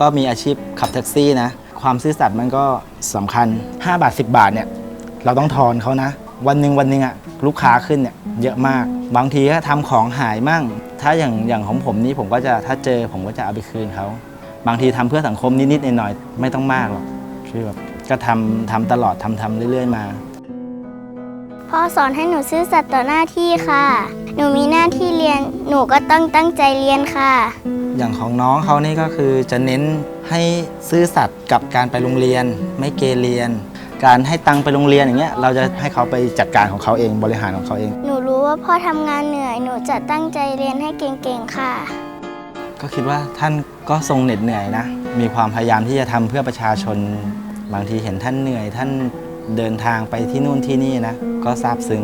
ก็มีอาชีพขับแท็กซี่นะ ความซื่อสัตย์มันก็สำคัญ 5 บาท 10 บาทเนี่ยเราต้องทอนเขานะ วันหนึ่งวันหนึ่งอะลูกค้าขึ้นเนี่ยเยอะมาก บางทีก็ทำของหายมั่ง ถ้าอย่างอย่างของผมนี่ผมก็จะถ้าเจอผมก็จะเอาไปคืนเขา บางทีทำเพื่อสังคมนิดๆหน่อยๆไม่ต้องมากหรอกคือแบบก็ทำทำตลอดทำทำเรื่อย ๆ มาพ่อสอนให้หนูซื่อสัตย์ต่อหน้าที่ค่ะ หนูมีหน้าที่เรียน หนูก็ต้องตั้งใจเรียนค่ะ อย่างของน้องเขานี่ก็คือจะเน้นให้ซื่อสัตย์กับการไปโรงเรียน ไม่เกเรียน การให้ตังค์ไปโรงเรียนอย่างเงี้ยเราจะให้เขาไปจัดการของเขาเองบริหารของเขาเอง หนูรู้ว่าพ่อทำงานเหนื่อย หนูจะตั้งใจเรียนให้เก่งๆค่ะ ก็คิดว่าท่านก็ทรงเหน็ดเหนื่อยนะ มีความพยายามที่จะทำเพื่อประชาชน บางทีเห็นท่านเหนื่อย ท่านเดินทางไปที่นู่นที่นี่นะ ก็ซาบซึ้ง